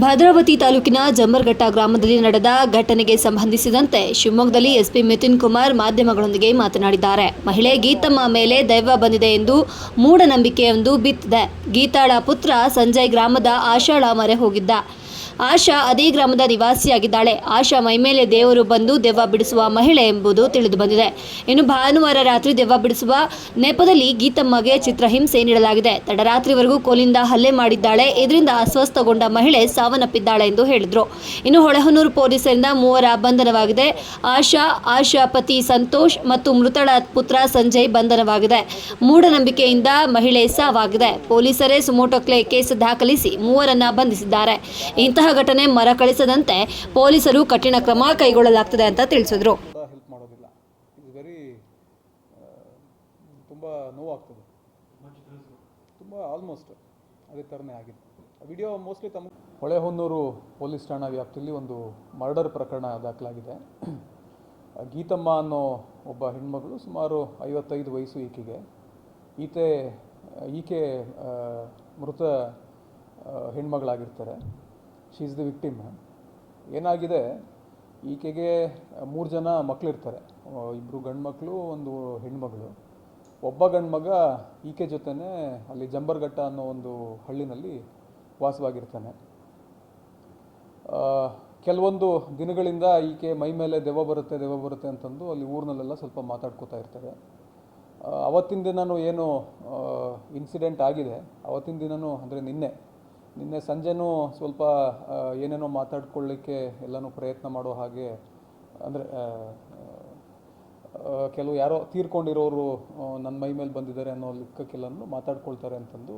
ಭದ್ರಾವತಿ ತಾಲೂಕಿನ ಜಂಬರ್ಘಟ್ಟ ಗ್ರಾಮದಲ್ಲಿ ನಡೆದ ಘಟನೆಗೆ ಸಂಬಂಧಿಸಿದಂತೆ ಶಿವಮೊಗ್ಗದಲ್ಲಿ ಎಸ್ಪಿ ಮಿಥುನ್ ಕುಮಾರ್ ಮಾಧ್ಯಮಗಳೊಂದಿಗೆ ಮಾತನಾಡಿದ್ದಾರೆ. ಮಹಿಳೆ ಗೀತಮ್ಮ ಮೇಲೆ ದೈವ ಬಂದಿದೆ ಎಂದು ಮೂಢನಂಬಿಕೆಯೊಂದು ಬಿತ್ತಿದೆ. ಗೀತಾಳ ಪುತ್ರ ಸಂಜಯ್ ಗ್ರಾಮದ ಆಶಾಳ ಮರೆ ಹೋಗಿದ್ದ. ಆಶಾ ಅದೇ ಗ್ರಾಮದ ನಿವಾಸಿಯಾಗಿದ್ದಾಳೆ. ಆಶಾ ಮೈಮೇಲೆ ದೇವರು ಬಂದು ದೆವ್ವ ಬಿಡಿಸುವ ಮಹಿಳೆ ಎಂಬುದು ತಿಳಿದು ಬಂದಿದೆ. ಇನ್ನು ಭಾನುವಾರ ರಾತ್ರಿ ದೆವ್ವ ಬಿಡಿಸುವ ನೆಪದಲ್ಲಿ ಗೀತಮ್ಮಗೆ ಚಿತ್ರಹಿಂಸೆ ನೀಡಲಾಗಿದೆ. ತಡರಾತ್ರಿವರೆಗೂ ಕೋಲಿಂದ ಹಲ್ಲೆ ಮಾಡಿದ್ದಾಳೆ. ಇದರಿಂದ ಅಸ್ವಸ್ಥಗೊಂಡ ಮಹಿಳೆ ಸಾವನ್ನಪ್ಪಿದ್ದಾಳೆ ಎಂದು ಹೇಳಿದರು. ಇನ್ನು ಹೊಳೆಹೊನ್ನೂರು ಪೊಲೀಸರಿಂದ ಮೂವರ ಬಂಧನವಾಗಿದೆ. ಆಶಾ ಆಶಾ ಪತಿ ಸಂತೋಷ್ ಮತ್ತು ಮೃತಳ ಪುತ್ರ ಸಂಜಯ್ ಬಂಧನವಾಗಿದೆ. ಮೂಢನಂಬಿಕೆಯಿಂದ ಮಹಿಳೆ ಸಾವಾಗಿದೆ. ಪೊಲೀಸರೇ ಸುಮೋಟೋಕ್ಲೆ ಕೇಸ್ ದಾಖಲಿಸಿ ಮೂವರನ್ನ ಬಂಧಿಸಿದ್ದಾರೆ. ಇಂತಹ ಘಟನೆ ಮರಕಳಿಸದಂತೆ ಪೊಲೀಸರು ಕಠಿಣ ಕ್ರಮ ಕೈಗೊಳ್ಳಲಾಗ್ತದೆ ಅಂತ ತಿಳಿಸಿದ್ರು. ವೆರಿ ತುಂಬ ನೋವಾಗ್ತದೆ. ತುಂಬ ಆಲ್ಮೋಸ್ಟ್ ಅದೇ ಥರನೇ ಆಗಿದೆ. ವಿಡಿಯೋ ಮೋಸ್ಟ್ಲಿ ತಮ್ಮ ಹೊಳೆಹೊನ್ನೂರು ಪೊಲೀಸ್ ಠಾಣಾ ವ್ಯಾಪ್ತಿಯಲ್ಲಿ ಒಂದು ಮರ್ಡರ್ ಪ್ರಕರಣ ದಾಖಲಾಗಿದೆ. ಗೀತಮ್ಮ ಅನ್ನೋ ಒಬ್ಬ ಹೆಣ್ಮಗಳು ಸುಮಾರು ಐವತ್ತೈದು ವಯಸ್ಸು ಈಕೆಗೆ. ಈತೆ, ಈಕೆ ಮೃತ ಹೆಣ್ಮಗಳಾಗಿರ್ತಾರೆ. ಶಿ ಇಸ್ ದ ವಿಕ್ಟಿಮ್ ಏನಾಗಿದೆ? ಈಕೆಗೆ ಮೂರು ಜನ ಮಕ್ಕಳಿರ್ತಾರೆ ಇಬ್ಬರು ಗಂಡು ಮಕ್ಕಳು ಒಂದು ಹೆಣ್ಮಗಳು. ಒಬ್ಬ ಗಂಡು ಮಗ ಈಕೆ ಜೊತೆನೇ ಅಲ್ಲಿ ಜಂಬರ್ಘಟ್ಟ ಅನ್ನೋ ಒಂದು ಹಳ್ಳಿನಲ್ಲಿ ವಾಸವಾಗಿರ್ತಾನೆ. ಕೆಲವೊಂದು ದಿನಗಳಿಂದ ಈಕೆ ಮೈ ಮೇಲೆ ದೆವ್ವ ಬರುತ್ತೆ ದೆವ್ವ ಬರುತ್ತೆ ಅಂತಂದು ಅಲ್ಲಿ ಊರಿನಲ್ಲೆಲ್ಲ ಸ್ವಲ್ಪ ಮಾತಾಡ್ಕೋತಾ ಇರ್ತಾರೆ. ಅವತ್ತಿನ ದಿನನೂ ಏನು ಇನ್ಸಿಡೆಂಟ್ ಆಗಿದೆ. ಅವತ್ತಿನ ದಿನನೂ ಅಂದರೆ ನಿನ್ನೆ. ನಿನ್ನೆ ಸಂಜೆನೂ ಸ್ವಲ್ಪ ಏನೇನೋ ಮಾತಾಡ್ಕೊಳ್ಳಿಕ್ಕೆ ಎಲ್ಲನೂ ಪ್ರಯತ್ನ ಮಾಡೋ ಹಾಗೆ, ಅಂದರೆ ಕೆಲವು ಯಾರೋ ತೀರ್ಕೊಂಡಿರೋರು ನನ್ನ ಮೈ ಮೇಲೆ ಬಂದಿದ್ದಾರೆ ಅನ್ನೋ ಲೆಕ್ಕಕ್ಕೆಲ್ಲನೂ ಮಾತಾಡ್ಕೊಳ್ತಾರೆ ಅಂತಂದು,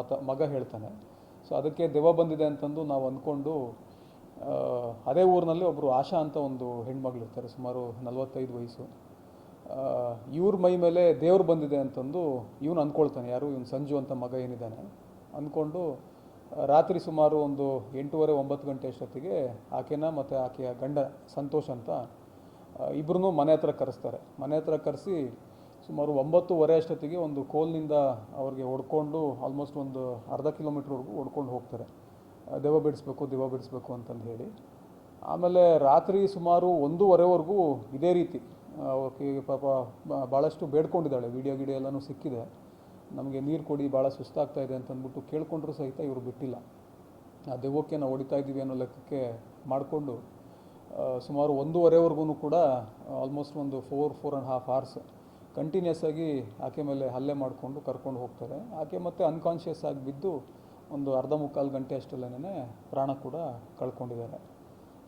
ಆತ, ಮಗ ಹೇಳ್ತಾನೆ. ಸೊ ಅದಕ್ಕೆ ದೆವ್ವ ಬಂದಿದೆ ಅಂತಂದು ನಾವು ಅಂದ್ಕೊಂಡು ಅದೇ ಊರಿನಲ್ಲಿ ಒಬ್ಬರು ಆಶಾ ಅಂತ ಒಂದು ಹೆಣ್ಮಗಳಿರ್ತಾರೆ ಸುಮಾರು ನಲವತ್ತೈದು ವಯಸ್ಸು. ಇವ್ರ ಮೈ ಮೇಲೆ ದೇವ್ರು ಬಂದಿದೆ ಅಂತಂದು ಇವನು ಅಂದ್ಕೊಳ್ತಾನೆ, ಯಾರು ಇವನು ಸಂಜು ಅಂತ ಮಗ ಏನಿದ್ದಾನೆ, ಅಂದ್ಕೊಂಡು ರಾತ್ರಿ ಸುಮಾರು ಒಂದು ಎಂಟೂವರೆ, ಒಂಬತ್ತು ಗಂಟೆ ಅಷ್ಟೊತ್ತಿಗೆ ಆಕೆನ ಮತ್ತು ಆಕೆಯ ಗಂಡ ಸಂತೋಷ್ ಅಂತ ಇಬ್ಬರೂ ಮನೆ ಹತ್ರ ಕರೆಸ್ತಾರೆ. ಮನೆ ಹತ್ರ ಕರೆಸಿ ಸುಮಾರು ಒಂಬತ್ತುವರೆ ಅಷ್ಟೊತ್ತಿಗೆ ಒಂದು ಕೋಲ್ನಿಂದ ಅವ್ರಿಗೆ ಹೊಡ್ಕೊಂಡು ಆಲ್ಮೋಸ್ಟ್ ಒಂದು ಅರ್ಧ ಕಿಲೋಮೀಟ್ರ್ವರೆಗೂ ಹೊಡ್ಕೊಂಡು ಹೋಗ್ತಾರೆ. ದೆವ ಬಿಡಿಸ್ಬೇಕು, ದೆವ್ವ ಬಿಡಿಸ್ಬೇಕು ಅಂತಂದು ಹೇಳಿ. ಆಮೇಲೆ ರಾತ್ರಿ ಸುಮಾರು ಒಂದೂವರೆವರೆಗೂ ಇದೇ ರೀತಿ ಪಾಪ ಭಾಳಷ್ಟು ಬೇಡ್ಕೊಂಡಿದ್ದಾಳೆ. ವಿಡಿಯೋ ಗಿಡಿಯೋ ಎಲ್ಲನೂ ಸಿಕ್ಕಿದೆ. ನಮಗೆ ನೀರು ಕೊಡಿ ಭಾಳ ಸುಸ್ತಾಗ್ತಾ ಇದೆ ಅಂತಂದ್ಬಿಟ್ಟು ಕೇಳ್ಕೊಂಡ್ರು ಸಹಿತ ಇವರು ಬಿಟ್ಟಿಲ್ಲ. ಆ ದೆವ್ವಕ್ಕೆ ನಾವು ಹೊಡಿತಾ ಇದ್ದೀವಿ ಅನ್ನೋ ಲೆಕ್ಕಕ್ಕೆ ಮಾಡಿಕೊಂಡು ಸುಮಾರು ಒಂದೂವರೆವರೆಗೂ ಕೂಡ ಆಲ್ಮೋಸ್ಟ್ ಒಂದು four four and half hours continuous ಆಗಿ ಆಕೆ ಮೇಲೆ ಹಲ್ಲೆ ಮಾಡಿಕೊಂಡು ಕರ್ಕೊಂಡು ಹೋಗ್ತಾರೆ. ಆಕೆ ಮತ್ತೆ ಅನ್ಕಾನ್ಷಿಯಸ್ ಆಗಿ ಬಿದ್ದು ಒಂದು ಅರ್ಧ ಮುಕ್ಕಾಲು ಗಂಟೆ ಅಷ್ಟಲ್ಲೇನೆ ಪ್ರಾಣ ಕೂಡ ಕಳ್ಕೊಂಡಿದ್ದಾರೆ.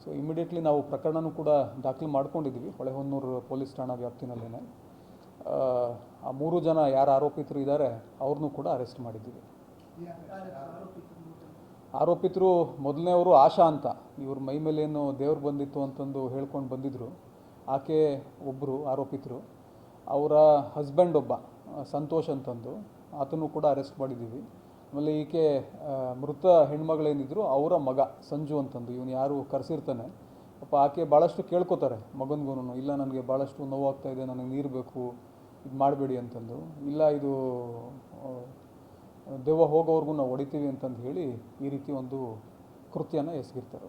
ಸೊ ಇಮಿಡಿಯೇಟ್ಲಿ ನಾವು ಪ್ರಕರಣನೂ ಕೂಡ ದಾಖಲು ಮಾಡ್ಕೊಂಡಿದ್ವಿ ಹೊಳೆಹೊನ್ನೂರು ಪೊಲೀಸ್ ಠಾಣಾ ವ್ಯಾಪ್ತಿನಲ್ಲೇ ಆ ಮೂರು ಜನ ಯಾರು ಆರೋಪಿತರು ಇದ್ದಾರೆ, ಅವ್ರನ್ನೂ ಕೂಡ ಅರೆಸ್ಟ್ ಮಾಡಿದ್ದೀವಿ. ಆರೋಪಿತರು ಮೊದಲನೇವರು ಆಶಾ ಅಂತ. ಇವ್ರ ಮೈ ಮೇಲೆ ಏನು ದೇವ್ರು ಬಂದಿತ್ತು ಅಂತಂದು ಹೇಳ್ಕೊಂಡು ಬಂದಿದ್ದರು ಆಕೆ ಒಬ್ಬರು ಆರೋಪಿತರು. ಅವರ ಹಸ್ಬೆಂಡ್ ಒಬ್ಬ, ಸಂತೋಷ್ ಅಂತಂದು. ಆತನು ಕೂಡ ಅರೆಸ್ಟ್ ಮಾಡಿದ್ದೀವಿ. ಆಮೇಲೆ ಈಕೆ ಮೃತ ಹೆಣ್ಮಗಳೇನಿದ್ರು, ಅವರ ಮಗ, ಸಂಜು ಅಂತಂದು. ಇವನು ಯಾರು ಕರೆಸಿರ್ತಾನೆ. ಪಾಪ ಆಕೆ ಭಾಳಷ್ಟು ಕೇಳ್ಕೊತಾರೆ ಮಗನಿಗೂ ಇಲ್ಲ ನನಗೆ ಭಾಳಷ್ಟು ನೋವಾಗ್ತಾ ಇದೆ ನನಗೆ ನೀರು ಬೇಕು ಇದು ಮಾಡಬೇಡಿ ಅಂತಂದು. ಇಲ್ಲ ಇದು ದೆವ್ವ ಹೋಗೋವರೆಗೂ ನಾವು ಹೊಡಿತೀವಿ ಅಂತಂದು ಹೇಳಿ ಈ ರೀತಿ ಒಂದು ಕೃತ್ಯನ ಎಸಗಿರ್ತಾರೆ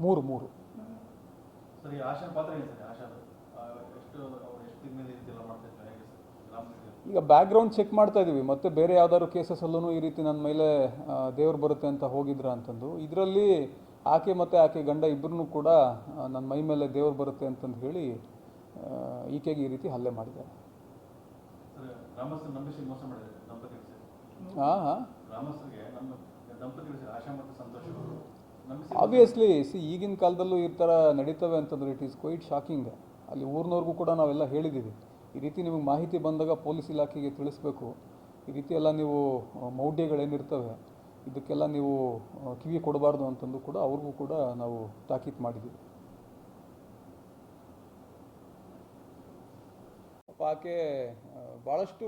ಮೂರು ಮೂರು ಸರಿ ಆಶಾ ಪಾತ್ರ ಏನು ಸರ್ ಆಶಾ ಎಷ್ಟು ಅವ್ರು ಎಷ್ಟು ತಿಂಗಳಿಂದ ಈ ರೀತಿ ಎಲ್ಲ ಮಾಡ್ತಾ ಇದ್ದಾರೆ ಹೇಗೆ ಸರ್ ಗ್ರಾಮಸ್ಥರಿಗೆ ಈಗ ಬ್ಯಾಕ್ಗ್ರೌಂಡ್ ಚೆಕ್ ಮಾಡ್ತಾ ಇದ್ದೀವಿ ಮತ್ತೆ ಬೇರೆ ಯಾವ್ದಾದ್ರು ಕೇಸಸಲ್ಲೂ ಈ ರೀತಿ ನನ್ನ ಮೇಲೆ ದೇವ್ರು ಬರುತ್ತೆ ಅಂತ ಹೋಗಿದ್ರ ಅಂತಂದು. ಇದರಲ್ಲಿ ಆಕೆ ಮತ್ತು ಆಕೆ ಗಂಡ ಇಬ್ಬರೂ ಕೂಡ ನನ್ನ ಮೈ ಮೇಲೆ ದೇವ್ರು ಬರುತ್ತೆ ಅಂತಂದು ಹೇಳಿ ಈಕೆಗೆ ಈ ರೀತಿ ಹಲ್ಲೆ ಮಾಡಿದ್ದಾರೆ. ಹಾಂ ಹಾಂ ಆಬ್ವಿಯಸ್ಲಿ ಸಿ ಈಗಿನ ಕಾಲದಲ್ಲೂ ಈ ಥರ ನಡೀತವೆ ಅಂತಂದ್ರೆ ಇಟ್ ಈಸ್ ಕ್ವೈಟ್ ಶಾಕಿಂಗ್ ಅಲ್ಲಿ ಊರಿನವ್ರಿಗೂ ಕೂಡ ನಾವೆಲ್ಲ ಹೇಳಿದ್ದೀವಿ. ಈ ರೀತಿ ನಿಮಗೆ ಮಾಹಿತಿ ಬಂದಾಗ ಪೊಲೀಸ್ ಇಲಾಖೆಗೆ ತಿಳಿಸ್ಬೇಕು. ಈ ರೀತಿ ಎಲ್ಲ ನೀವು ಮೌಢ್ಯಗಳೇನಿರ್ತವೆ, ಇದಕ್ಕೆಲ್ಲ ನೀವು ಕಿವಿ ಕೊಡಬಾರ್ದು ಅಂತಂದು ಕೂಡ ಅವ್ರಿಗೂ ಕೂಡ ನಾವು ತಾಕೀತು ಮಾಡಿದ್ದೀವಿ. ಆಕೆ ಭಾಳಷ್ಟು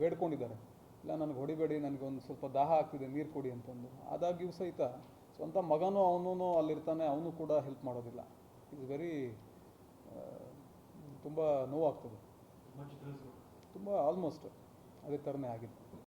ಬೇಡ್ಕೊಂಡಿದ್ದಾರೆ. ಇಲ್ಲ, ನನಗೆ ಹೊಡಿಬೇಡಿ, ನನಗೆ ಒಂದು ಸ್ವಲ್ಪ ದಾಹ ಆಗ್ತಿದೆ, ನೀರು ಕೊಡಿ ಅಂತಂದು. ಆದಾಗ್ಯೂ ಸಹಿತ ಸ್ವಂತ ಮಗನೂ ಅವನೂ ಅಲ್ಲಿರ್ತಾನೆ, ಅವನು ಕೂಡ ಹೆಲ್ಪ್ ಮಾಡೋದಿಲ್ಲ. ಇಟ್ಸ್ ವೆರಿ ತುಂಬ ನೋವಾಗ್ತದೆ. ತುಂಬ ಆಲ್ಮೋಸ್ಟ್ ಅದೇ ಥರನೇ ಆಗಿದೆ.